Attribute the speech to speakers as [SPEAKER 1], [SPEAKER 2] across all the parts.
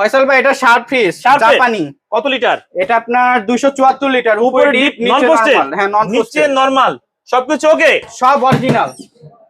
[SPEAKER 1] ফয়সাল ভাই এটা শার্ট ফিস জাপানি
[SPEAKER 2] কত লিটার
[SPEAKER 1] এটা আপনার দুইশো চুয়াত্তর লিটার
[SPEAKER 2] উপরে ডিপ
[SPEAKER 1] নিচে নরমাল হ্যাঁ নন
[SPEAKER 2] নিচে নরমাল সবকিছু ওকে
[SPEAKER 1] সব অরিজিনাল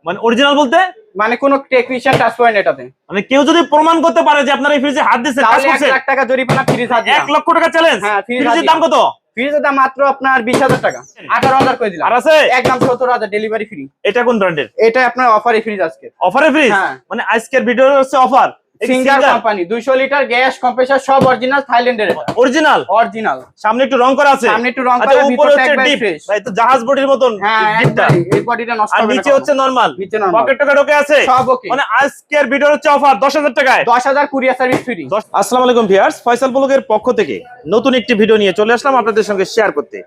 [SPEAKER 2] মানে অরিজিনাল বলতে?
[SPEAKER 1] মানে কোনো টেকনিশিয়ান টাচ পয়েন্ট এটাতে।
[SPEAKER 2] মানে কেউ যদি প্রমাণ করতে পারে যে আপনার এই ফ্রিজে হাত কাজ
[SPEAKER 1] তাহলে এক লাখ টাকা জরিমানা ফ্রিজ হাত
[SPEAKER 2] এক লক্ষ টাকা চ্যালেঞ্জ
[SPEAKER 1] হ্যাঁ,
[SPEAKER 2] ফ্রিজের দাম কত?
[SPEAKER 1] ফ্রিজের দাম মাত্র আপনার বিশ হাজার টাকা। আঠারো হাজার করে দিলাম।
[SPEAKER 2] আর আছে?
[SPEAKER 1] একদম সত্তর হাজার ডেলিভারি ফ্রি
[SPEAKER 2] এটা কোন ব্র্যান্ডের
[SPEAKER 1] এটা আপনার অফারে ফ্রিজ আজকে।
[SPEAKER 2] অফারে ফ্রিজ
[SPEAKER 1] হ্যাঁ।
[SPEAKER 2] মানে আজকের ভিডিও হচ্ছে অফার
[SPEAKER 1] সিঙ্গার কোম্পানি দুইশো লিটার গ্যাস কম্প্রেসার সব অরিজিনাল থাইল্যান্ডের
[SPEAKER 2] অরিজিনাল
[SPEAKER 1] অরিজিনাল
[SPEAKER 2] সামনে একটু রং করা আছে?
[SPEAKER 1] সামনে একটু রং
[SPEAKER 2] আচ্ছা
[SPEAKER 1] করা,
[SPEAKER 2] উপরে হচ্ছে ডিপ। ভাই তো জাহাজ বডির মতন
[SPEAKER 1] হ্যাঁ
[SPEAKER 2] ডিপটা।
[SPEAKER 1] এই বডিটা নষ্ট হবে
[SPEAKER 2] নিচে হচ্ছে নরমাল
[SPEAKER 1] নিচে normal।
[SPEAKER 2] পকেট ওকে আছে?
[SPEAKER 1] সব ওকে
[SPEAKER 2] মানে আজকের ভিডিও হচ্ছে অফার দশ হাজার টাকায়।
[SPEAKER 1] দশ হাজার কুরিয়ার সার্ভিস ফ্রি
[SPEAKER 2] আসসালামু আলাইকুম ভিউয়ার্স ফয়সাল ব্লগের পক্ষ থেকে নতুন একটি ভিডিও নিয়ে চলে আসলাম আপনাদের সঙ্গে শেয়ার করতে।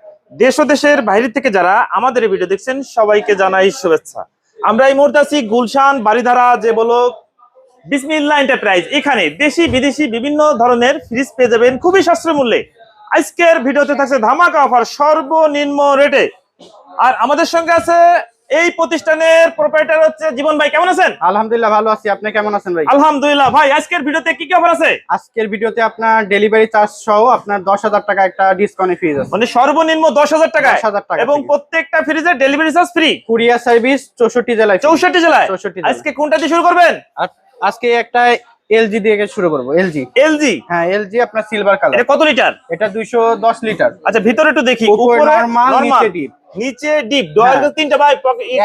[SPEAKER 2] দেশ ও দেশের বাইরে থেকে যারা আমাদের এই ভিডিও দেখছেন সবাইকে জানাই শুভেচ্ছা। আমরা এই মুহূর্তে আছি গুলশান বাড়িধারা যে বলো বিসমিল্লা এন্টারপ্রাইজ এখানে দেশি বিদেশি বিভিন্ন ধরনের ফ্রিজ পেয়ে যাবেন খুবই সাশ্রয় মূল্যে। আজকের ভিডিওতে থাকছে ধামাকা অফার সর্বনিম্ন রেটে আর আমাদের সঙ্গে আছে এই প্রতিষ্ঠানের প্রোপাইটার হচ্ছে জীবন ভাই কেমন আছেন?
[SPEAKER 1] আলহামদুলিল্লাহ ভালো আছি। আপনি কেমন আছেন ভাই?
[SPEAKER 2] আলহামদুলিল্লাহ ভাই আজকের ভিডিওতে কি কি অফার আছে?
[SPEAKER 1] আজকের ভিডিওতে আপনার ডেলিভারি চার্জ সহ আপনার দশ হাজার টাকা একটা ডিসকাউন্ট ফ্রিজ আছে
[SPEAKER 2] মানে সর্বনিম্ন দশ হাজার টাকা
[SPEAKER 1] 10,000 টাকা
[SPEAKER 2] এবং প্রত্যেকটা ফ্রিজের delivery charge free
[SPEAKER 1] courier service চৌষট্টি জেলায় free।
[SPEAKER 2] চৌষট্টি জেলায়।
[SPEAKER 1] 64 জেলায়।
[SPEAKER 2] আজকে কোনটা দিয়ে শুরু করবেন?
[SPEAKER 1] আজকে একটা এলজি দিয়ে শুরু করব? এলজি
[SPEAKER 2] এলজি
[SPEAKER 1] হ্যাঁ এলজি আপনার সিলভার কালার
[SPEAKER 2] এটা কত লিটার?
[SPEAKER 1] এটা দুইশো দশ লিটার।
[SPEAKER 2] আচ্ছা ভিতরে একটু দেখি।
[SPEAKER 1] উপরে
[SPEAKER 2] উপরে নরমাল
[SPEAKER 1] নিচে
[SPEAKER 2] ডিপ ডয়ার
[SPEAKER 1] হ্যাঁ।
[SPEAKER 2] তিনটা ভাই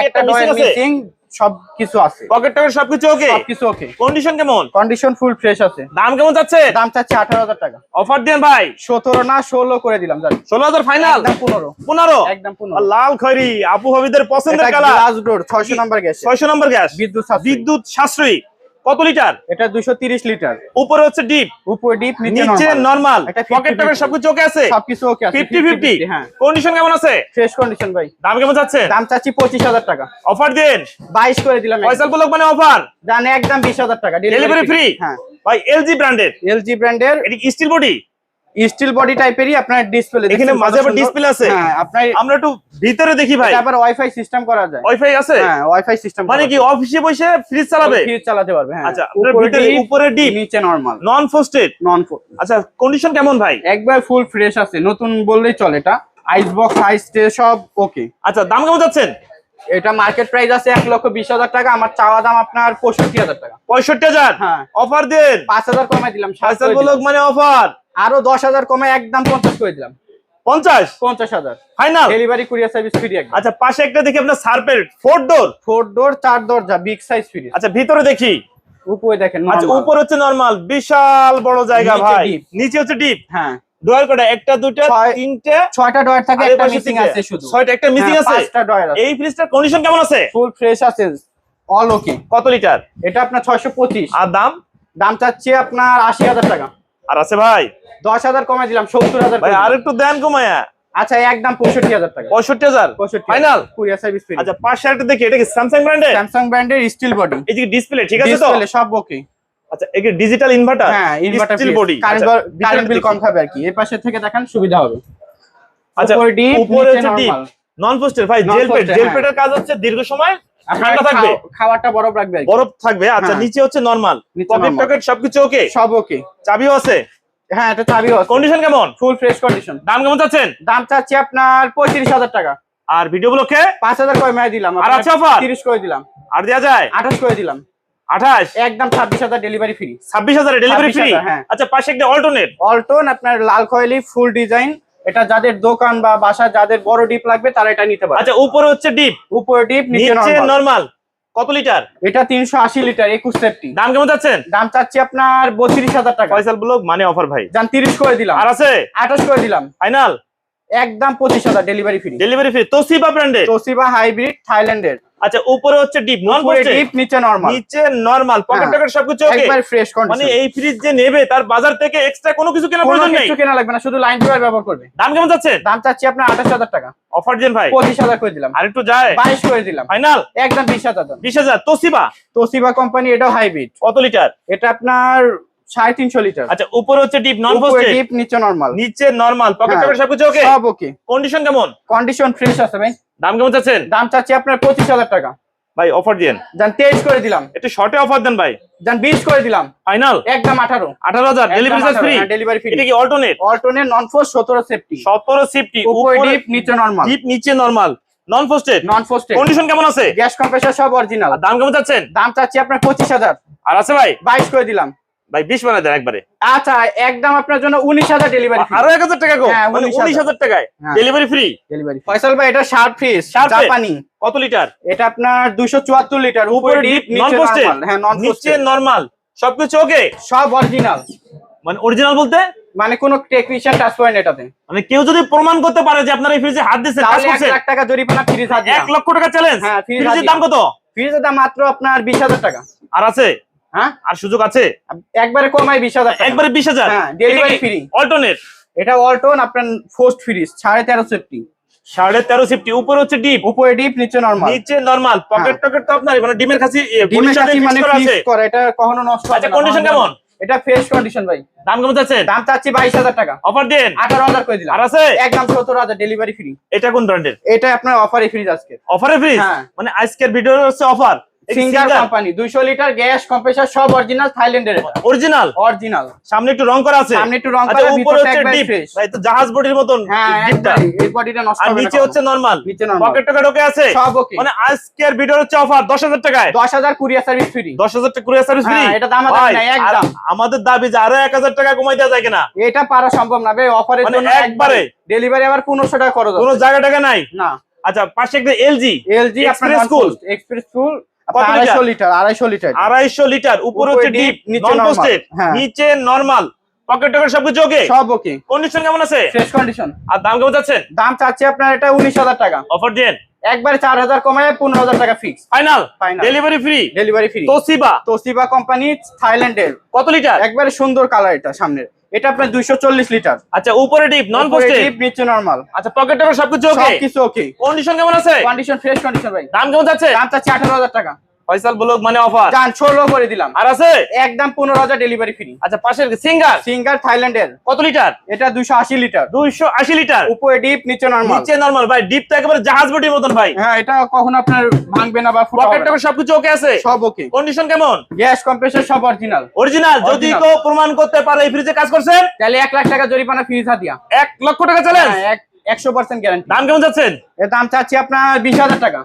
[SPEAKER 1] একটা ডয়েল
[SPEAKER 2] আছে?
[SPEAKER 1] মিসিং
[SPEAKER 2] পকেট টকেট সবকিছু ওকে
[SPEAKER 1] সবকিছু ওকে
[SPEAKER 2] কন্ডিশন কেমন?
[SPEAKER 1] কন্ডিশন ফুল ফ্রেশ আছে।
[SPEAKER 2] দাম কেমন যাচ্ছে
[SPEAKER 1] দাম চাচ্ছে আঠারো হাজার টাকা।
[SPEAKER 2] অফার দেন ভাই।
[SPEAKER 1] সতেরো না ষোলো করে দিলাম জানি
[SPEAKER 2] ষোলো হাজার ফাইনাল
[SPEAKER 1] একদম একদম
[SPEAKER 2] লাল খয়রি আপু হাবিদের পছন্দের
[SPEAKER 1] এটা
[SPEAKER 2] কালার
[SPEAKER 1] গ্লাস ডোর ছয়শো নাম্বার গ্যাস
[SPEAKER 2] ছয়শো নম্বর গ্যাস
[SPEAKER 1] বিদ্যুৎ
[SPEAKER 2] বিদ্যুৎ সাশ্রয়ী। কত লিটার?
[SPEAKER 1] এটা দুইশো তিরিশ লিটার।
[SPEAKER 2] উপরে হচ্ছে ডিপ।
[SPEAKER 1] উপরে ডিপ
[SPEAKER 2] নিচে নর্মাল পকেট সবকিছু ওকে আছে?
[SPEAKER 1] সবকিছু ওকে আছে
[SPEAKER 2] ফিফটি ফিফটি
[SPEAKER 1] হ্যাঁ।
[SPEAKER 2] কন্ডিশন কেমন আছে?
[SPEAKER 1] ফ্রেশ কন্ডিশন ভাই।
[SPEAKER 2] দাম কেমন যাচ্ছে?
[SPEAKER 1] দাম চাচ্ছি পঁচিশ হাজার টাকা।
[SPEAKER 2] অফার দেন।
[SPEAKER 1] বাইশ করে দিলাম
[SPEAKER 2] পয়সা ব্লক মানে অফার
[SPEAKER 1] জান একদম বিশ হাজার টাকা।
[SPEAKER 2] ডেলিভারি ফ্রি
[SPEAKER 1] হ্যাঁ।
[SPEAKER 2] ভাই এলজি ব্র্যান্ডের
[SPEAKER 1] এলজি ব্র্যান্ডের
[SPEAKER 2] এটি স্টিল বডি
[SPEAKER 1] স্টিল বডি টাইপেরই আপনার ডিসপ্লে
[SPEAKER 2] এখানে মাঝে আবার ডিসপ্লে আছে।
[SPEAKER 1] হ্যাঁ আপনার
[SPEAKER 2] আমরা একটু ভিতরে দেখি ভাই।
[SPEAKER 1] আবার ওয়াইফাই সিস্টেম করা যায়।
[SPEAKER 2] ওয়াইফাই আছে?
[SPEAKER 1] হ্যাঁ ওয়াইফাই সিস্টেম
[SPEAKER 2] মানে কি অফিসে বসে ফ্রিজ চালাবে?
[SPEAKER 1] ফ্রিজ চালাতে পারবে হ্যাঁ।
[SPEAKER 2] আচ্ছা
[SPEAKER 1] উপরে
[SPEAKER 2] ভিতরে উপরে ডিপ
[SPEAKER 1] নিচে নরমাল
[SPEAKER 2] নন ফোস্টেড
[SPEAKER 1] নন
[SPEAKER 2] আচ্ছা কন্ডিশন কেমন ভাই?
[SPEAKER 1] একবার ফুল ফ্রেশ আছে নতুন বললেই চলে এটা। আইস বক্স আইস টে সব ওকে
[SPEAKER 2] আচ্ছা দাম কেমন যাচ্ছেন?
[SPEAKER 1] এটা মার্কেট প্রাইস আছে এক লক্ষ বিশ হাজার টাকা আমার চাওয়া দাম আপনার পঁয়ষট্টি হাজার টাকা।
[SPEAKER 2] পঁয়ষট্টি হাজার?
[SPEAKER 1] হ্যাঁ।
[SPEAKER 2] অফার দেন।
[SPEAKER 1] পাঁচ হাজার কমাই দিলাম
[SPEAKER 2] মানে অফার
[SPEAKER 1] আরও দশ হাজার কমে একদম পঞ্চাশ করে দিলাম।
[SPEAKER 2] পঞ্চাশ?
[SPEAKER 1] পঞ্চাশ হাজার।
[SPEAKER 2] Final
[SPEAKER 1] delivery courier service free
[SPEAKER 2] আচ্ছা পাশে একটা দেখি আপনার সার্পের ফোর ডোর
[SPEAKER 1] ফোর ডোর চার দরজা বিগ সাইজ ফ্রি
[SPEAKER 2] আচ্ছা ভিতরে দেখি।
[SPEAKER 1] উপরে দেখেন
[SPEAKER 2] আচ্ছা। উপর হচ্ছে নরমাল বিশাল বড় জায়গা ভাই। নিচে হচ্ছে ডিপ
[SPEAKER 1] হ্যাঁ।
[SPEAKER 2] ডয়ার কটা? একটা দুটা
[SPEAKER 1] ছয়-
[SPEAKER 2] তিনটে?
[SPEAKER 1] ছয়টা ডয়ার থাকে
[SPEAKER 2] আর
[SPEAKER 1] একটা মিসিং আছে শুধু।
[SPEAKER 2] ছয়টা একটা মিসিং
[SPEAKER 1] হ্যাঁ,
[SPEAKER 2] আছে?
[SPEAKER 1] পাঁচটা ডয়ার আছে।
[SPEAKER 2] এই ফ্রিজটার কন্ডিশন কেমন আছে?
[SPEAKER 1] ফুল ফ্রেশ আছে অল ওকে
[SPEAKER 2] কত লিটার
[SPEAKER 1] এটা আপনার ছয়শো পঁচিশ।
[SPEAKER 2] আর দাম?
[SPEAKER 1] দাম চাচ্ছে আপনার আশি হাজার টাকা।
[SPEAKER 2] আর আছে ভাই?
[SPEAKER 1] দশ হাজার কমাই দিলাম সত্তর হাজার
[SPEAKER 2] ভাই আর একটু দেন কমায়া।
[SPEAKER 1] আচ্ছা একদম পঁয়ষট্টি হাজার টাকা।
[SPEAKER 2] পঁয়ষট্টি হাজার?
[SPEAKER 1] পঁয়ষট্টি
[SPEAKER 2] ফাইনাল
[SPEAKER 1] কুরিয়ার সার্ভিস ফ্রি
[SPEAKER 2] আচ্ছা পাশে একটা দেখি এটা কি স্যামসাং ব্র্যান্ডের
[SPEAKER 1] স্যামসাং ব্র্যান্ডের স্টিল বডি
[SPEAKER 2] এই যে ডিসপ্লে ঠিক আছে তো?
[SPEAKER 1] ডিসপ্লে সব ওকে
[SPEAKER 2] আচ্ছা এই ডিজিটাল ইনভার্টার
[SPEAKER 1] হ্যাঁ inverter
[SPEAKER 2] steel body
[SPEAKER 1] current bill কম খাবে আর কি। এই পাশে থেকে দেখেন সুবিধা হবে।
[SPEAKER 2] আচ্ছা
[SPEAKER 1] উপরে
[SPEAKER 2] উপরে হচ্ছে নন পোস্টের ভাই জেল পেট জেল। পেটের কাজ হচ্ছে দীর্ঘ সময় ঠান্ডা থাকবে?
[SPEAKER 1] খাও- খাবারটা বরফ রাখবে
[SPEAKER 2] বরফ থাকবে? আচ্ছা
[SPEAKER 1] হ্যাঁ।
[SPEAKER 2] নিচে হচ্ছে নরমাল পকেট টকেট সবকিছু ওকে
[SPEAKER 1] সব ওকে
[SPEAKER 2] চাবিও আছে?
[SPEAKER 1] হ্যাঁ এটা চাবিও আছে।
[SPEAKER 2] কন্ডিশন কেমন?
[SPEAKER 1] ফুল ফ্রেশ কন্ডিশন
[SPEAKER 2] দাম কেমন চাচ্ছেন?
[SPEAKER 1] দাম চাচ্ছি আপনার পঁয়ত্রিশ হাজার টাকা।
[SPEAKER 2] আর ভিডিও
[SPEAKER 1] পাঁচ হাজার করে মেয়ে দিলাম
[SPEAKER 2] আর?
[SPEAKER 1] তিরিশ করে দিলাম।
[SPEAKER 2] আর দেওয়া যায়?
[SPEAKER 1] আঠাশ করে দিলাম।
[SPEAKER 2] আঠাশ?
[SPEAKER 1] একদম ছাব্বিশ হাজার ডেলিভারি ফ্রি
[SPEAKER 2] ছাব্বিশ হাজারে ডেলিভারি ফ্রি
[SPEAKER 1] 26,000, হ্যাঁ।
[SPEAKER 2] আচ্ছা পাশে একটা
[SPEAKER 1] অল্টন আপনার লাল খয়েলি ফুল ডিজাইন এটা যাদের দোকান বা বাসা যাদের বড় ডিপ লাগবে তারা এটা নিতে পারে।
[SPEAKER 2] আচ্ছা উপরে হচ্ছে ডিপ।
[SPEAKER 1] উপরে ডিপ নিচে নরমাল
[SPEAKER 2] কত লিটার?
[SPEAKER 1] এটা তিনশো আশি লিটার একুশ সেফটি
[SPEAKER 2] দাম কেমন যাচ্ছেন?
[SPEAKER 1] দাম চাচ্ছি আপনার বত্রিশ হাজার টাকা।
[SPEAKER 2] ফয়সাল ব্লগ মানে অফার ভাই।
[SPEAKER 1] যান তিরিশ করে দিলাম।
[SPEAKER 2] আর আছে?
[SPEAKER 1] আঠাশ করে দিলাম।
[SPEAKER 2] ফাইনাল
[SPEAKER 1] একদম পঁচিশ হাজার delivery free
[SPEAKER 2] delivery free Toshiba ব্র্যান্ডের
[SPEAKER 1] তোসিবা হাইব্রিড থাইল্যান্ডের।
[SPEAKER 2] আচ্ছা উপরে হচ্ছে ডিপ নন
[SPEAKER 1] উপরে ডিপ নিচে নরমাল
[SPEAKER 2] নিচে নরমাল পকেট। টকেট সবকিছু ওকে
[SPEAKER 1] একবার ফ্রেশ কন্ডিশন মানে
[SPEAKER 2] এই ফ্রিজ যে নেবে তার বাজার থেকে এক্সট্রা কোনো কিছু কেনার প্রয়োজন নেই?
[SPEAKER 1] কিছু কেনা লাগবে না শুধু লাইন ড্রয়ার ব্যবহার করবে।
[SPEAKER 2] দাম কেমন যাচ্ছে?
[SPEAKER 1] দাম চাচ্ছি আপনার আঠাশ হাজার টাকা।
[SPEAKER 2] অফার দেন ভাই।
[SPEAKER 1] পঁচিশ হাজার করে দিলাম।
[SPEAKER 2] আর একটু যায়।
[SPEAKER 1] বাইশ করে দিলাম।
[SPEAKER 2] ফাইনাল
[SPEAKER 1] একদম বিশ হাজার দাম।
[SPEAKER 2] বিশ হাজার। তোসিবা?
[SPEAKER 1] তোসিবা কোম্পানি এটাও হাইব্রিড
[SPEAKER 2] কত লিটার
[SPEAKER 1] এটা আপনার সাড়ে তিনশো লিটার
[SPEAKER 2] আচ্ছা উপরে হচ্ছে ডিপ নন
[SPEAKER 1] উপরে ডিপ নিচে নরমাল
[SPEAKER 2] নিচে নরমাল পকেট
[SPEAKER 1] হ্যাঁ।
[SPEAKER 2] সবকিছু ওকে
[SPEAKER 1] সব ওকে
[SPEAKER 2] কন্ডিশন কেমন?
[SPEAKER 1] কন্ডিশন ফ্রেশ আছে ভাই।
[SPEAKER 2] দাম কেমন চাচ্ছেন?
[SPEAKER 1] দাম চাচ্ছি আপনার পঁচিশ হাজার টাকা।
[SPEAKER 2] ভাই অফার
[SPEAKER 1] তেইশ করে দিলাম।
[SPEAKER 2] একটু শর্টে অফার দেন ভাই।
[SPEAKER 1] করে দিলাম।
[SPEAKER 2] ফাইনাল
[SPEAKER 1] একদম
[SPEAKER 2] delivery charge free
[SPEAKER 1] delivery free
[SPEAKER 2] এটা কি অল্টারনেট
[SPEAKER 1] অল্টনে নন ফোর্স সতেরো সেফটি
[SPEAKER 2] সতেরো সিফটি
[SPEAKER 1] উপরে ডিপ নিচে নরমাল
[SPEAKER 2] ডিপ নিচে normal non
[SPEAKER 1] non frosted
[SPEAKER 2] condition কেমন আছে?
[SPEAKER 1] গ্যাস কম্প্রেসার সব অরিজিনাল
[SPEAKER 2] দাম কেমন চাচ্ছেন?
[SPEAKER 1] দাম চাচ্ছি আপনার পঁচিশ হাজার।
[SPEAKER 2] আর আছে ভাই?
[SPEAKER 1] বাইশ করে দিলাম।
[SPEAKER 2] ভাই বিশ বানায় দেন একবারে।
[SPEAKER 1] আচ্ছা একদম আপনার জন্য উনিশ হাজার ডেলিভারি
[SPEAKER 2] আরও এক হাজার টাকা গো।
[SPEAKER 1] হ্যাঁ,
[SPEAKER 2] মানে
[SPEAKER 1] 19,000
[SPEAKER 2] টাকায়। ডেলিভারি ফ্রি
[SPEAKER 1] ডেলিভারি ফয়সাল ভাই এটা শার্প ফ্রিজ
[SPEAKER 2] Sharp
[SPEAKER 1] জাপানি।
[SPEAKER 2] কত লিটার?
[SPEAKER 1] এটা আপনার দুশো চুয়াত্তর লিটার উপরে ডিপ নিচে নরমাল হ্যাঁ নন
[SPEAKER 2] নিচে নরমাল সবকিছু ওকে
[SPEAKER 1] সব অরিজিনাল
[SPEAKER 2] মানে অরিজিনাল বলতে?
[SPEAKER 1] মানে কোনো টেকনিশিয়ান টাচ করেন এটাতে।
[SPEAKER 2] মানে কেউ যদি প্রমাণ করতে পারে যে আপনার এই ফ্রিজে হাত দিয়েছে
[SPEAKER 1] তাহলে এক
[SPEAKER 2] করছে
[SPEAKER 1] লাখ টাকা জরিমানা ফ্রিজ হাজিরা
[SPEAKER 2] এক লক্ষ টাকা চ্যালেঞ্জ
[SPEAKER 1] হ্যাঁ,
[SPEAKER 2] ফ্রিজের দাম কত?
[SPEAKER 1] ফ্রিজের দাম মাত্র আপনার বিশ হাজার টাকা।
[SPEAKER 2] আর আছে?
[SPEAKER 1] হ্যাঁ?
[SPEAKER 2] আর সুযোগ আছে?
[SPEAKER 1] একবারে কমাই বিশ হাজার
[SPEAKER 2] একবারে বিশ হাজার?
[SPEAKER 1] ডেলিভারি ফ্রি
[SPEAKER 2] অল্টনের
[SPEAKER 1] এটা অল্টন আপনার ফোস্ট ফ্রিজ সাড়ে তেরো সেফটি
[SPEAKER 2] সাড়ে তেরো সেফটি উপরে হচ্ছে ডিপ
[SPEAKER 1] উপরে ডিপ নিচে নরমাল
[SPEAKER 2] নিচে নরমাল পকেট টকেট তো আপনার মানে ডিমের কাছে
[SPEAKER 1] ডিমের কাছে মানে
[SPEAKER 2] করা
[SPEAKER 1] করে এটা কখনো নষ্ট হবে
[SPEAKER 2] আচ্ছা,
[SPEAKER 1] না,
[SPEAKER 2] condition
[SPEAKER 1] কখনো
[SPEAKER 2] কেমন?
[SPEAKER 1] এটা ফ্রেশ কন্ডিশন ভাই।
[SPEAKER 2] দাম কেমন যাচ্ছে?
[SPEAKER 1] দাম চাচ্ছি বাইশ হাজার টাকা।
[SPEAKER 2] অফার দেন।
[SPEAKER 1] আঠারো হাজার করে দিলাম।
[SPEAKER 2] আর আছে?
[SPEAKER 1] একদম সত্তর হাজার ডেলিভারি ফ্রি
[SPEAKER 2] এটা কোন ব্র্যান্ডের
[SPEAKER 1] এটা আপনার অফারে ফ্রিজ আজকে।
[SPEAKER 2] অফারে ফ্রিজ
[SPEAKER 1] হ্যাঁ।
[SPEAKER 2] মানে আজকের ভিডিও হচ্ছে অফার
[SPEAKER 1] সিঙ্গার কোম্পানি দুইশো লিটার গ্যাস কম্প্রেসার সব অরিজিনাল থাইল্যান্ডের
[SPEAKER 2] অরিজিনাল
[SPEAKER 1] অরিজিনাল
[SPEAKER 2] সামনে একটু রং করা আছে?
[SPEAKER 1] সামনে একটু রং
[SPEAKER 2] আচ্ছা
[SPEAKER 1] করা,
[SPEAKER 2] উপরে হচ্ছে ডিপ। ভাই তো জাহাজ বডির মতন
[SPEAKER 1] হ্যাঁ
[SPEAKER 2] ডিপটা
[SPEAKER 1] এই বডিটা নষ্ট
[SPEAKER 2] আর
[SPEAKER 1] হবে
[SPEAKER 2] নিচে হচ্ছে নরমাল
[SPEAKER 1] নিচে normal।
[SPEAKER 2] পকেট টকেট ওকে আছে?
[SPEAKER 1] সব ওকে
[SPEAKER 2] মানে আজকের ভিডিও হচ্ছে অফার দশ হাজার টাকায়?
[SPEAKER 1] দশ হাজার কুরিয়ার সার্ভিস ফ্রি
[SPEAKER 2] দশ হাজার টাকা কুরিয়ার সার্ভিস ফ্রি
[SPEAKER 1] হ্যাঁ, এটা দাম নাই, একদম।
[SPEAKER 2] আমাদের দাবি যে আরও এক হাজার টাকা কমাই দেওয়া যায় কিনা?
[SPEAKER 1] এটা পারা সম্ভব না ভাই অফারের
[SPEAKER 2] মানে
[SPEAKER 1] জন্য
[SPEAKER 2] একবারে?
[SPEAKER 1] ডেলিভারি আবার পনেরোশো টাকা খরচ
[SPEAKER 2] কোনো
[SPEAKER 1] আছে।
[SPEAKER 2] জায়গা টাকা নাই?
[SPEAKER 1] না।
[SPEAKER 2] আচ্ছা পাশে একটা এলজি
[SPEAKER 1] এলজি আপনার
[SPEAKER 2] cool?
[SPEAKER 1] Express
[SPEAKER 2] litre?
[SPEAKER 1] আড়াইশো লিটার? আড়াইশো লিটার।
[SPEAKER 2] আড়াইশো লিটার উপরে
[SPEAKER 1] উপরে
[SPEAKER 2] হচ্ছে ডিপ
[SPEAKER 1] নিচে
[SPEAKER 2] নন। পোস্টেড
[SPEAKER 1] হ্যাঁ।
[SPEAKER 2] নিচে নরমাল পকেট টকেট সবকিছু ওকে
[SPEAKER 1] সব ওকে
[SPEAKER 2] কন্ডিশন কেমন আছে?
[SPEAKER 1] ফ্রেশ কন্ডিশন
[SPEAKER 2] আর দাম কেমন যাচ্ছেন
[SPEAKER 1] দাম চাচ্ছি আপনার এটা উনিশ হাজার টাকা।
[SPEAKER 2] অফার দেন
[SPEAKER 1] একবারে চার হাজার কমায় পনেরো হাজার টাকা fix
[SPEAKER 2] final. Delivery free
[SPEAKER 1] delivery free
[SPEAKER 2] Toshiba
[SPEAKER 1] Toshiba company থাইল্যান্ডের
[SPEAKER 2] কত লিটার?
[SPEAKER 1] একবারে সুন্দর কালার এটা সামনের। এটা আপনার দুইশো চল্লিশ লিটার।
[SPEAKER 2] আচ্ছা উপরে ডিপ নন পোস্টেড
[SPEAKER 1] deep, নিচে নরমাল
[SPEAKER 2] আচ্ছা পকেট সবকিছু ওকে
[SPEAKER 1] সবকিছু ওকে
[SPEAKER 2] কন্ডিশন কেমন আছে?
[SPEAKER 1] কন্ডিশন ফ্রেশ কন্ডিশন ভাই।
[SPEAKER 2] দাম কেমন যাচ্ছে?
[SPEAKER 1] দাম আঠারো হাজার টাকা।
[SPEAKER 2] ফয়সাল ব্লক মানে অফার।
[SPEAKER 1] যান ষোলো করে দিলাম।
[SPEAKER 2] আর আছে?
[SPEAKER 1] একদম পনেরো হাজার ডেলিভারি ফ্রি
[SPEAKER 2] আচ্ছা পাশের সিঙ্গার?
[SPEAKER 1] সিঙ্গার থাইল্যান্ডের।
[SPEAKER 2] কত লিটার?
[SPEAKER 1] এটা দুইশো আশি লিটার।
[SPEAKER 2] দুইশো আশি লিটার?
[SPEAKER 1] উপরে ডিপ নিচে নরমাল
[SPEAKER 2] নিচে নরমাল ভাই ডিপ তো একেবারে জাহাজ বটির মতন ভাই।
[SPEAKER 1] হ্যাঁ এটা কখনো আপনার ভাঙবে না বা ফুটা
[SPEAKER 2] পকেট টকেট সবকিছু ওকে আছে?
[SPEAKER 1] সব ওকে
[SPEAKER 2] কন্ডিশন কেমন?
[SPEAKER 1] গ্যাস কম্প্রেসার সব অরিজিনাল
[SPEAKER 2] অরিজিনাল যদি কেউ প্রমাণ করতে পারে এই ফ্রিজে কাজ করছেন?
[SPEAKER 1] তাহলে এক লাখ টাকা জরিমানা ফিজ হাতিয়া
[SPEAKER 2] এক লক্ষ টাকা চ্যালেঞ্জ
[SPEAKER 1] হ্যাঁ, এক- একশো পার্সেন্ট গ্যারান্টি
[SPEAKER 2] দাম কেমন যাচ্ছেন
[SPEAKER 1] এর দাম চাচ্ছি আপনার বিশ হাজার টাকা।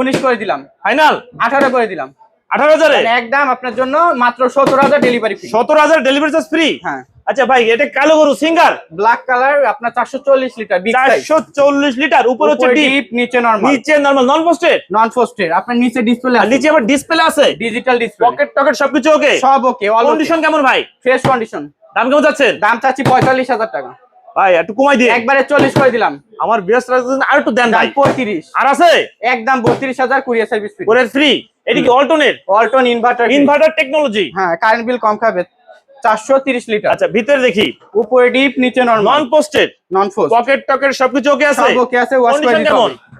[SPEAKER 1] উনিশ করে দিলাম।
[SPEAKER 2] ফাইনাল
[SPEAKER 1] আঠারো করে দিলাম।
[SPEAKER 2] আঠারো হাজারে?
[SPEAKER 1] মানে একদম আপনার জন্য মাত্র সত্তর হাজার ডেলিভারি
[SPEAKER 2] সতেরো হাজার ডেলিভারি চার্জ ফ্রি
[SPEAKER 1] হ্যাঁ।
[SPEAKER 2] আচ্ছা ভাই এটা কালো গরু সিঙ্গার?
[SPEAKER 1] ব্ল্যাক কালার আপনার চারশো চল্লিশ লিটার
[SPEAKER 2] চারশো চল্লিশ লিটার উপর হচ্ছে ডিপ
[SPEAKER 1] নিচে নরমাল
[SPEAKER 2] নিচে নরমাল নন পোস্টেড
[SPEAKER 1] নন ফোস্টেড আপনার নিচে ডিসপ্লে
[SPEAKER 2] আর নিচে আবার ডিসপ্লে আছে?
[SPEAKER 1] ডিজিটাল ডিসপ্লে
[SPEAKER 2] পকেট টকেট সবকিছু ওকে
[SPEAKER 1] সব ওকে
[SPEAKER 2] কন্ডিশন কেমন ভাই?
[SPEAKER 1] ফ্রেশ কন্ডিশন
[SPEAKER 2] দাম কেমন
[SPEAKER 1] দাম চাচ্ছি পঁয়তাল্লিশ হাজার টাকা।
[SPEAKER 2] ভাই একটু কমাই দিয়ে
[SPEAKER 1] একবারে চল্লিশ করে দিলাম।
[SPEAKER 2] আমার বৃহস্প আর একটু দেন ভাই।
[SPEAKER 1] পঁয়ত্রিশ।
[SPEAKER 2] আর আছে?
[SPEAKER 1] একদম বত্রিশ হাজার কুরিয়ার সার্ভিস
[SPEAKER 2] ফ্রি এটা কি অল্টারনেট
[SPEAKER 1] অল্টন ইনভার্টার
[SPEAKER 2] ইনভার্টার টেকনোলজি
[SPEAKER 1] হ্যাঁ কারেন্ট বিল কম খাবে। চারশো তিরিশ লিটার
[SPEAKER 2] আচ্ছা ভিতরে দেখি।
[SPEAKER 1] উপরে ডিপ নিচে normal
[SPEAKER 2] non frosted
[SPEAKER 1] non frost
[SPEAKER 2] pocket টকেট সবকিছু ওকে আছে?
[SPEAKER 1] সব ওকে আছে ওয়াশ করে দিতে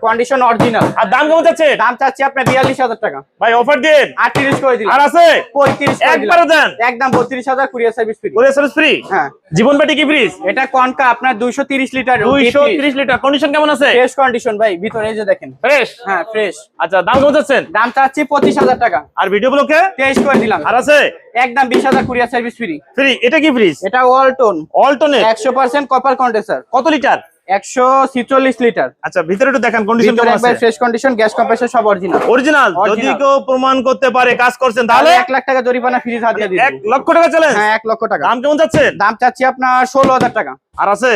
[SPEAKER 1] কন্ডিশন অরিজিনাল
[SPEAKER 2] আর দাম কেমন যাচ্ছে
[SPEAKER 1] দাম চাচ্ছি আপনার বিয়াল্লিশ হাজার টাকা।
[SPEAKER 2] ভাই অফার দেন।
[SPEAKER 1] আটত্রিশ করে দিলাম।
[SPEAKER 2] আর আছে?
[SPEAKER 1] পঁয়ত্রিশ করে দিলাম।
[SPEAKER 2] একবারে দেন।
[SPEAKER 1] একদম বত্রিশ হাজার courier service free
[SPEAKER 2] courier service free
[SPEAKER 1] হ্যাঁ।
[SPEAKER 2] জীবন বাটি কি ফ্রিজ
[SPEAKER 1] এটা কনকা আপনার দুইশো তিরিশ লিটার
[SPEAKER 2] দুইশো তিরিশ লিটার কন্ডিশন কেমন আছে?
[SPEAKER 1] ফ্রেশ কন্ডিশন ভাই ভিতরে এই যে দেখেন।
[SPEAKER 2] ফ্রেশ
[SPEAKER 1] হ্যাঁ ফ্রেশ
[SPEAKER 2] আচ্ছা দাম কেমন
[SPEAKER 1] দাম চাচ্ছি পঁচিশ হাজার টাকা।
[SPEAKER 2] আর ভিডিও ব্লকে
[SPEAKER 1] করে দিলাম।
[SPEAKER 2] আর আছে?
[SPEAKER 1] একদম বিশ হাজার কুরিয়ার সার্ভিস ফ্রি
[SPEAKER 2] ফ্রি এটা কি ফ্রিজ
[SPEAKER 1] এটা ওয়ালটন
[SPEAKER 2] অল্টারনেট
[SPEAKER 1] একশো পার্সেন্ট কপার কন্ডেন্সার
[SPEAKER 2] কত লিটার
[SPEAKER 1] একশো ছিচল্লিশ লিটার
[SPEAKER 2] আচ্ছা ভিতরে একটু দেখান কন্ডিশন কেমন আছে?
[SPEAKER 1] ফ্রেশ কন্ডিশন গ্যাস কম্প্রেসার সব অরিজিনাল
[SPEAKER 2] অরিজিনাল যদি কেউ প্রমাণ করতে পারে কাজ করছেন
[SPEAKER 1] তাহলে
[SPEAKER 2] তাহলে
[SPEAKER 1] এক লাখ টাকা জরিমানা ফ্রি হাতিয়ে দিই
[SPEAKER 2] এক লক্ষ টাকা চ্যালেঞ্জ
[SPEAKER 1] হ্যাঁ এক লক্ষ টাকা।
[SPEAKER 2] দাম কেমন যাচ্ছেন?
[SPEAKER 1] দাম চাচ্ছি আপনার ষোলো হাজার টাকা।
[SPEAKER 2] আর আছে?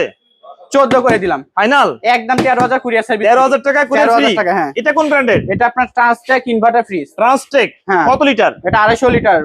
[SPEAKER 1] চোদ্দ করে দিলাম।
[SPEAKER 2] ফাইনাল
[SPEAKER 1] একদম তেরো হাজার কুরিয়ার সার্ভিস
[SPEAKER 2] তেরো হাজার টাকা করে
[SPEAKER 1] 13,000
[SPEAKER 2] ফ্রি
[SPEAKER 1] টাকা, হ্যাঁ।
[SPEAKER 2] এটা কোন ব্র্যান্ডের
[SPEAKER 1] এটা আপনার ট্রান্সট্যাক ইনভার্টার ফ্রিজ
[SPEAKER 2] ট্রান্সটেক
[SPEAKER 1] হ্যাঁ।
[SPEAKER 2] কত লিটার
[SPEAKER 1] এটা আড়াইশো লিটার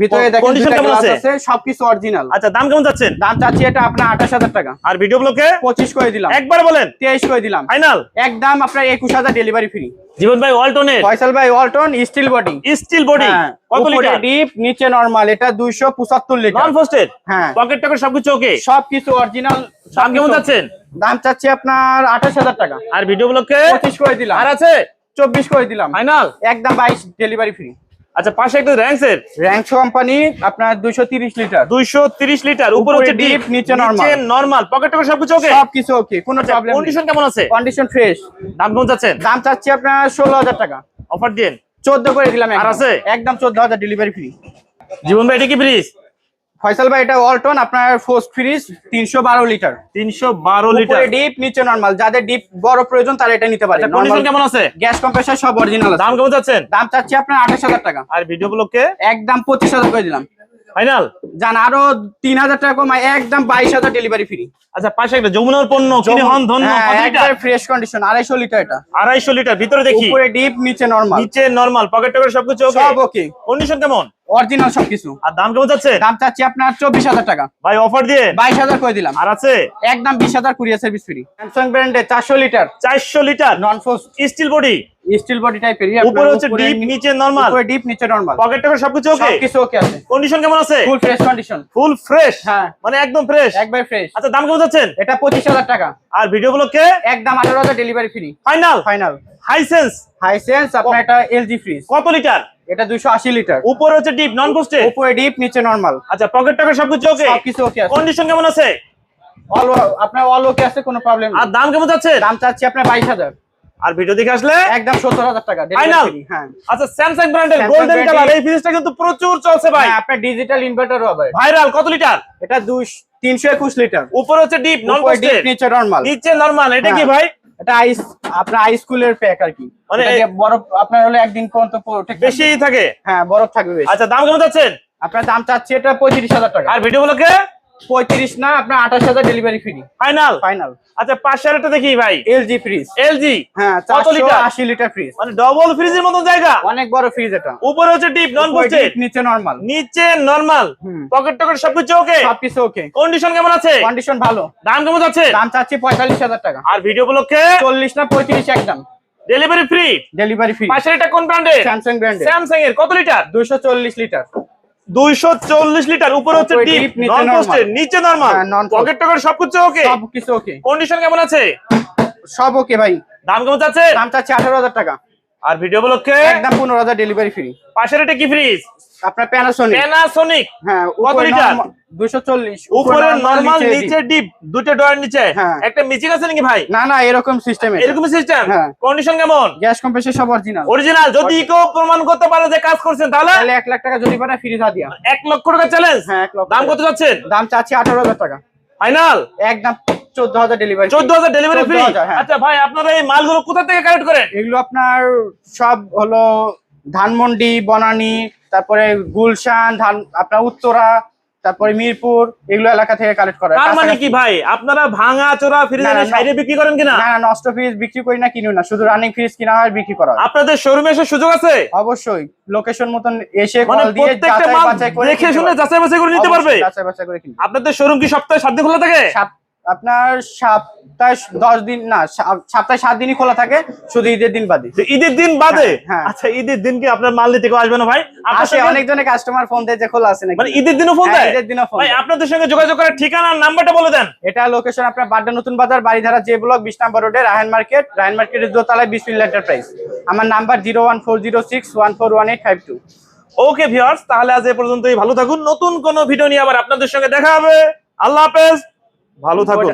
[SPEAKER 1] ভিতরে দেখেন
[SPEAKER 2] আছে?
[SPEAKER 1] সবকিছু অরিজিনাল
[SPEAKER 2] আচ্ছা দাম কেমন যাচ্ছেন?
[SPEAKER 1] দাম চাচ্ছি এটা আপনার আঠাশ হাজার টাকা।
[SPEAKER 2] আর ভিডিও ব্লকে
[SPEAKER 1] পঁচিশ করে দিলাম।
[SPEAKER 2] একবারে বলেন।
[SPEAKER 1] তেইশ করে দিলাম।
[SPEAKER 2] ফাইনাল
[SPEAKER 1] একদম আপনার একুশ হাজার ডেলিভারি ফ্রি
[SPEAKER 2] জীবন ভাই অল্টনেট
[SPEAKER 1] ফয়সাল ভাই Walton steel body
[SPEAKER 2] steel body কত লিটার?
[SPEAKER 1] ডিপ নিচে নরমাল এটা দুইশো পঁচাত্তর লিটার।
[SPEAKER 2] নন ফোস্টেড
[SPEAKER 1] হ্যাঁ।
[SPEAKER 2] পকেট টকেট সবকিছু ওকে
[SPEAKER 1] সবকিছু অরিজিনাল
[SPEAKER 2] দাম কেমন যাচ্ছেন?
[SPEAKER 1] দাম চাচ্ছি আপনার আঠাশ হাজার টাকা।
[SPEAKER 2] আর ভিডিও ব্লকে
[SPEAKER 1] করে দিলাম।
[SPEAKER 2] আর আছে?
[SPEAKER 1] চব্বিশ করে দিলাম।
[SPEAKER 2] ফাইনাল
[SPEAKER 1] একদম বাইশ ডেলিভারি ফ্রি
[SPEAKER 2] আচ্ছা পাশে একটা র্যাঙ্কসের
[SPEAKER 1] র্যাঙ্ক কোম্পানি আপনার দুইশো তিরিশ লিটার।
[SPEAKER 2] দুইশো তিরিশ লিটার উপর হচ্ছে ডিপ
[SPEAKER 1] নিচে নরমাল নিচে
[SPEAKER 2] নরমাল পকেট টকেট সবকিছু ওকে
[SPEAKER 1] সবকিছু ওকে কোনো প্রবলেম
[SPEAKER 2] কন্ডিশন কেমন আছে?
[SPEAKER 1] কন্ডিশন ফ্রেশ
[SPEAKER 2] দাম কেমন যাচ্ছে
[SPEAKER 1] দাম চাচ্ছি আপনার ষোলো হাজার টাকা।
[SPEAKER 2] অফার দিন
[SPEAKER 1] চোদ্দ করে দিলাম
[SPEAKER 2] আর
[SPEAKER 1] একদম।
[SPEAKER 2] আছে?
[SPEAKER 1] একদম চোদ্দ হাজার ডেলিভারি ফ্রি
[SPEAKER 2] জীবন ভাই এটা কি ফ্রিজ
[SPEAKER 1] ফয়সাল ভাই এটা ওয়ালটন আপনার ফোস্ট ফ্রিজ তিনশো বারো লিটার
[SPEAKER 2] তিনশো বারো লিটার
[SPEAKER 1] ডিপ নিচে নরমাল যাদের ডিপ বড় প্রয়োজন তারা এটা নিতে পারে
[SPEAKER 2] কন্ডিশন কেমন আছে?
[SPEAKER 1] গ্যাস কম্প্রেসার সব অরিজিনাল
[SPEAKER 2] দাম কেমন যাচ্ছেন
[SPEAKER 1] দাম চাচ্ছি আপনার আঠাশ হাজার টাকা।
[SPEAKER 2] আর ভিডিও ব্লগকে
[SPEAKER 1] একদম পঁচিশ হাজার করে দিলাম।
[SPEAKER 2] ফাইনাল
[SPEAKER 1] জান আরও তিন হাজার টাকা কমায় একদম বাইশ হাজার ডেলিভারি ফ্রি
[SPEAKER 2] আচ্ছা পাশে একটা যমুনার পণ্য কিনে হন ধন্য
[SPEAKER 1] হ্যাঁ, ফ্রেশ কন্ডিশন আড়াইশো লিটার এটা।
[SPEAKER 2] আড়াইশো লিটার ভিতরে দেখি।
[SPEAKER 1] উপরে ডিপ নিচে নরমাল
[SPEAKER 2] নিচে নরমাল পকেট টকেট সবকিছু
[SPEAKER 1] সব ওকে
[SPEAKER 2] কন্ডিশন কেমন?
[SPEAKER 1] অরিজিনাল সবকিছু।
[SPEAKER 2] আর দাম কেমন যাচ্ছে
[SPEAKER 1] দাম চাচ্ছি আপনার চব্বিশ হাজার টাকা।
[SPEAKER 2] ভাই অফার দিয়ে?
[SPEAKER 1] বাইশ হাজার করে দিলাম।
[SPEAKER 2] আর আছে?
[SPEAKER 1] একদম বিশ হাজার কুরিয়ার সার্ভিস ফ্রি স্যামসাং ব্র্যান্ডে চারশো লিটার
[SPEAKER 2] চারশো litre
[SPEAKER 1] non frost
[SPEAKER 2] steel body
[SPEAKER 1] steel body টাইপের
[SPEAKER 2] উপরে হচ্ছে ডিপ নিচে নরমাল
[SPEAKER 1] উপরে ডিপ নিচে নরমাল
[SPEAKER 2] পকেট টকেট সবকিছু ওকে
[SPEAKER 1] সবকিছু ওকে আছে।
[SPEAKER 2] কন্ডিশন কেমন আছে?
[SPEAKER 1] Full fresh condition
[SPEAKER 2] full fresh
[SPEAKER 1] হ্যাঁ।
[SPEAKER 2] মানে একদম ফ্রেশ
[SPEAKER 1] একবার ফ্রেশ
[SPEAKER 2] আচ্ছা দাম কেমন যাচ্ছেন
[SPEAKER 1] এটা পঁচিশ হাজার টাকা।
[SPEAKER 2] আর ভিডিও ব্লগকে
[SPEAKER 1] একদম আঠারো হাজার delivery free
[SPEAKER 2] final
[SPEAKER 1] final
[SPEAKER 2] Hisense
[SPEAKER 1] Hisense আপনার এটা এলজি ফ্রিজ
[SPEAKER 2] কত লিটার
[SPEAKER 1] এটা দুইশো আশি লিটার
[SPEAKER 2] উপরে হচ্ছে ডিপ নন পোস্টে
[SPEAKER 1] উপরে ডিপ নিচে নরমাল
[SPEAKER 2] আচ্ছা পকেট টকেট সবকিছু ওকে
[SPEAKER 1] সবকিছু ওকে আছে।
[SPEAKER 2] কন্ডিশন কেমন আছে?
[SPEAKER 1] অল আপনার অল ওকে আছে কোনো প্রবলেম
[SPEAKER 2] আর দাম কেমন যাচ্ছে?
[SPEAKER 1] দাম চাচ্ছি আপনার বাইশ হাজার।
[SPEAKER 2] আর ভিডিও দেখে আসলে?
[SPEAKER 1] একদম সত্তর হাজার টাকা
[SPEAKER 2] Final?
[SPEAKER 1] ডেলিভারি হ্যাঁ।
[SPEAKER 2] আচ্ছা স্যামসাং ব্র্যান্ডের গোল্ডেন কালার এই ফ্রিজটা কিন্তু প্রচুর চলছে ভাই।
[SPEAKER 1] হ্যাঁ, আপনার ডিজিটাল ইনভার্টারও হবে।
[SPEAKER 2] ভাইরাল কত লিটার
[SPEAKER 1] এটা দুই তিনশো একুশ লিটার
[SPEAKER 2] উপরে হচ্ছে ডিপ নন
[SPEAKER 1] ডিপ নিচে নরমাল
[SPEAKER 2] নিচে নরমাল এটা কি
[SPEAKER 1] হ্যাঁ।
[SPEAKER 2] ভাই?
[SPEAKER 1] এটা আইস আপনার আইস স্কুলের প্যাক আর কি
[SPEAKER 2] মানে
[SPEAKER 1] বরফ আপনার হলে একদিন পর্যন্ত।
[SPEAKER 2] বেশি থাকে?
[SPEAKER 1] হ্যাঁ বরফ থাকবে
[SPEAKER 2] আচ্ছা দাম কেমন
[SPEAKER 1] আপনার দাম চাচ্ছি এটা পঁয়ত্রিশ হাজার টাকা।
[SPEAKER 2] আর ভিডিও গুলোকে
[SPEAKER 1] পঁয়ত্রিশ না আপনার আঠাশ হাজার ডেলিভারি ফ্রি
[SPEAKER 2] ফাইনাল
[SPEAKER 1] ফাইনাল
[SPEAKER 2] আচ্ছা পাঁচশো একটা দেখি ভাই।
[SPEAKER 1] এলজি ফ্রিজ
[SPEAKER 2] এলজি
[SPEAKER 1] হ্যাঁ
[SPEAKER 2] কত লিটার
[SPEAKER 1] আশি লিটার ফ্রিজ
[SPEAKER 2] মানে ডবল ফ্রিজের মতো জায়গা?
[SPEAKER 1] অনেক বড় ফ্রিজ এটা।
[SPEAKER 2] উপরে হচ্ছে ডিপ নন
[SPEAKER 1] উপরে নিচে নরমাল
[SPEAKER 2] নিচে নরমাল। পকেট টকেট সবকিছু ওকে
[SPEAKER 1] সবকিছু ওকে
[SPEAKER 2] কন্ডিশন কেমন আছে?
[SPEAKER 1] কন্ডিশন ভালো।
[SPEAKER 2] দাম কেমন যাচ্ছে?
[SPEAKER 1] দাম চাচ্ছি পঁয়তাল্লিশ হাজার টাকা।
[SPEAKER 2] আর ভিডিও গুলোকে
[SPEAKER 1] চল্লিশ না পঁয়ত্রিশ একদম।
[SPEAKER 2] ডেলিভারি ফ্রি
[SPEAKER 1] ডেলিভারি ফ্রি
[SPEAKER 2] পাশের এটা কোন ব্র্যান্ডের
[SPEAKER 1] স্যামসাং ব্র্যান্ডের
[SPEAKER 2] স্যামসাং এর। কত লিটার
[SPEAKER 1] দুইশো চল্লিশ লিটার
[SPEAKER 2] দুইশো চল্লিশ লিটার উপরে হচ্ছে ডিপ
[SPEAKER 1] নিচে
[SPEAKER 2] নন
[SPEAKER 1] normal।
[SPEAKER 2] পোস্টের নিচে নরমাল পকেট টকেট সবকিছু ওকে
[SPEAKER 1] ওকে
[SPEAKER 2] কন্ডিশন কেমন আছে?
[SPEAKER 1] সব ওকে ভাই।
[SPEAKER 2] দাম কেমন চাচ্ছে
[SPEAKER 1] দাম চাচ্ছে আঠারো হাজার টাকা।
[SPEAKER 2] আর ভিডিও গুলোকে
[SPEAKER 1] একদম পনেরো হাজার ডেলিভারি ফ্রি
[SPEAKER 2] পাশের এটা কি ফ্রিজ
[SPEAKER 1] আপনার প্যানাসোনিক
[SPEAKER 2] প্যানাসোনিক
[SPEAKER 1] হ্যাঁ
[SPEAKER 2] কত লিটার?
[SPEAKER 1] দুশো চল্লিশ
[SPEAKER 2] উপরে নরমাল নিচে ডিপ দুটো ডয়ার নিচে?
[SPEAKER 1] হ্যাঁ।
[SPEAKER 2] একটা মিচিং আছে নাকি ভাই?
[SPEAKER 1] না না এরকম সিস্টেম
[SPEAKER 2] এরকম সিস্টেম
[SPEAKER 1] হ্যাঁ।
[SPEAKER 2] কন্ডিশন কেমন?
[SPEAKER 1] গ্যাস কম্প্রেসার সব অরিজিনাল
[SPEAKER 2] অরিজিনাল যদি কেউ প্রমাণ করতে পারে যে কাজ করছেন তাহলে?
[SPEAKER 1] তাহলে এক লাখ টাকা যদি পাঠায় ফ্রি দিয়া।
[SPEAKER 2] এক লক্ষ টাকা চ্যালেঞ্জ
[SPEAKER 1] হ্যাঁ এক লক্ষ
[SPEAKER 2] দাম। কত যাচ্ছেন?
[SPEAKER 1] দাম চাচ্ছি আঠারো হাজার টাকা।
[SPEAKER 2] ফাইনাল
[SPEAKER 1] একদম চোদ্দ হাজার ডেলিভারি
[SPEAKER 2] চোদ্দ হাজার ডেলিভারি ফ্রি
[SPEAKER 1] 14,000 হ্যাঁ।
[SPEAKER 2] আচ্ছা ভাই আপনারা এই মালগুলো কোথা থেকে কালেক্ট করেন?
[SPEAKER 1] এগুলো আপনার সব হলো ধানমন্ডি বনানী তারপরে গুলশান ধান আপনার উত্তরা তারপরে মিরপুর এগুলো এলাকা থেকে কালেক্ট করা
[SPEAKER 2] তার মানে কি ভাই আপনারা ভাঙা চোরা ফ্রিজ
[SPEAKER 1] না, না, না।
[SPEAKER 2] সাইডে বিক্রি করেন কিনা?
[SPEAKER 1] না না নষ্ট ফ্রিজ বিক্রি করি না কিনি না। শুধু রানিং ফ্রিজ কিনা হয় বিক্রি করা
[SPEAKER 2] আপনাদের শোরুমে এসে সুযোগ আছে?
[SPEAKER 1] অবশ্যই। লোকেশন মতন এসে
[SPEAKER 2] মানে
[SPEAKER 1] কল দিয়ে যাচাই বাছাই করে
[SPEAKER 2] দেখে শুনে। যাচাই বাছাই করে নিতে পারবে?
[SPEAKER 1] যাচাই বাছাই করে কিনতে
[SPEAKER 2] আপনাদের শোরুম কি সপ্তাহে সাত দিন খোলা থাকে?
[SPEAKER 1] আপনার সপ্তাহে দশ দিন না সপ্তাহে সাত দিনই খোলা থাকে শুধু ঈদের দিন বাদে।
[SPEAKER 2] ঈদের দিন বাদে?
[SPEAKER 1] হ্যাঁ, হ্যাঁ।
[SPEAKER 2] আচ্ছা ঈদের দিন কি আপনার মাল নিতে আসবে না ভাই?
[SPEAKER 1] আসে অনেকজনে কাস্টমার ফোন দেয় যে খোলা আছে না
[SPEAKER 2] মানে ঈদের দিনও ফোন
[SPEAKER 1] হ্যাঁ,
[SPEAKER 2] দেয়?
[SPEAKER 1] ঈদের দিনও ফোন
[SPEAKER 2] ভাই আপনাদের সঙ্গে যোগাযোগ করার ঠিকানা নাম্বারটা বলে দেন।
[SPEAKER 1] এটা লোকেশন আপনার বাড্ডা নতুন বাজার বাড়িধারা যে ব্লক বিশ নাম্বার রোডে রায়ন মার্কেট রায়ন মার্কেটের দোতলায় বিসমিল এন্টারপ্রাইজ আমার number zero one four zero six one four one eight five two
[SPEAKER 2] okay viewers তাহলে আজ এ পর্যন্তই। ভালো থাকুন। নতুন কোনো ভিডিও নিয়ে আবার আপনাদের সঙ্গে দেখা হবে। আল্লাহ হাফেজ। ভালো থাকুন।